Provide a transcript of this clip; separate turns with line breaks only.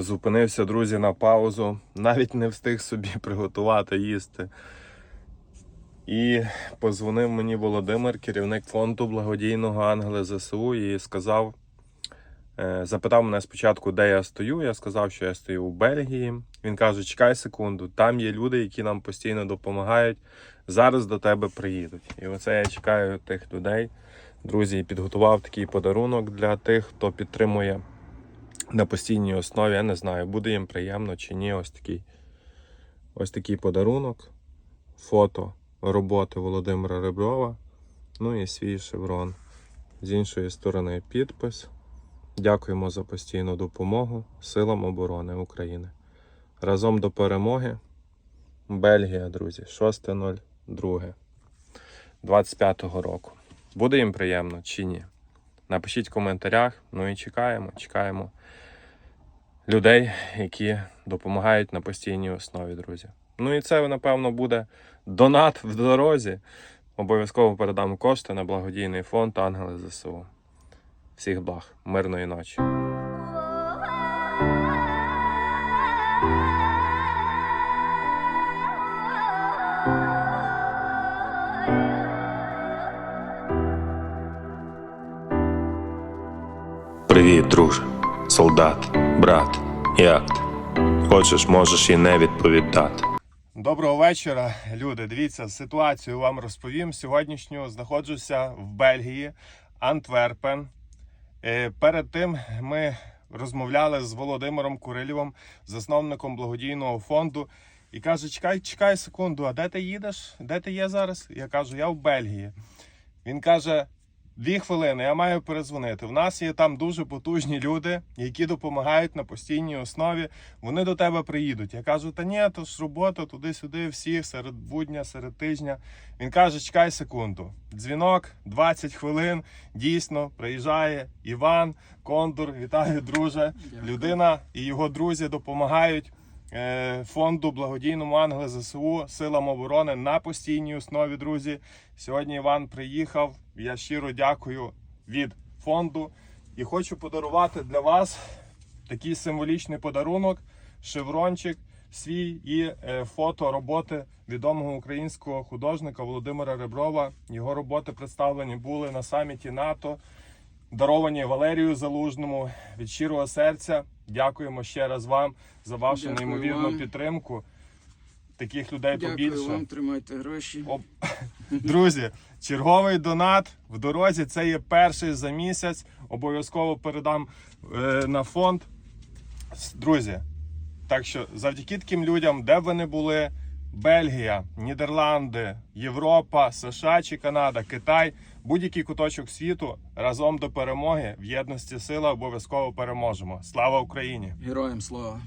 Зупинився, друзі, на паузу. Навіть не встиг собі приготувати їсти. І позвонив мені Володимир, керівник фонду благодійного Ангели ЗСУ, і сказав, е, запитав мене спочатку, де я стою. Я сказав, що я стою у Бельгії. Він каже: чекай секунду, там є люди, які нам постійно допомагають. Зараз до тебе приїдуть. І оце я чекаю тих людей. Друзі, підготував такий подарунок для тих, хто підтримує на постійній основі. Я не знаю, буде їм приємно чи ні. Ось такий, ось такий подарунок. Фото роботи Володимира Реброва. Ну і свій шеврон. З іншої сторони підпис. Дякуємо за постійну допомогу Силам оборони України. Разом до перемоги. Бельгія, друзі, 6.02 25-го року. Буде їм приємно чи ні? Напишіть в коментарях. Ну і чекаємо, чекаємо людей, які допомагають на постійній основі, друзі. Ну і це, напевно, буде донат в дорозі. Обов'язково передам кошти на благодійний фонд Ангели ЗСУ. Всіх благ, мирної ночі.
Привіт, друже, солдат, брат, як ти? Хочеш, можеш і не відповідати.
Доброго вечора, люди. Дивіться, ситуацію вам розповім. Сьогоднішню знаходжуся в Бельгії, Антверпен. Е, Перед тим ми розмовляли з Володимиром Курилєвим, засновником благодійного фонду. І каже: чекай, чекай секунду, а де ти їдеш? Де ти є зараз? Я кажу, я в Бельгії. Він каже: дві хвилини, я маю перезвонити. В нас є там дуже потужні люди, які допомагають на постійній основі. Вони до тебе приїдуть. Я кажу, та ні, то ж робота туди-сюди, всі серед будня, серед тижня. Він каже: чекай секунду. Дзвінок, 20 хвилин. Дійсно, приїжджає Іван Кондур. Вітаю, друже. Людина і його друзі допомагають. Е, Фонду благодійному Ангели ЗСУ силам оборони на постійній основі, друзі. Сьогодні Іван приїхав. Я щиро дякую від фонду і хочу подарувати для вас такий символічний подарунок, шеврончик свій і е, фото роботи відомого українського художника Володимира Реброва. Його роботи представлені були на саміті НАТО, даровані Валерію Залужному від щирого серця. Дякуємо ще раз вам за вашу
Дякую
неймовірну
вам.
підтримку. Таких людей
Дякую
побільше.
вам, тримайте гроші.
Оп. Друзі, черговий донат в дорозі. Це є перший за місяць. Обов'язково передам е, на фонд. Друзі, так що завдяки таким людям, де б ви не були, Бельгія, Нідерланди, Європа, США чи Канада, Китай, будь-який куточок світу разом до перемоги в єдності сила обов'язково переможемо. Слава Україні!
Героям слава.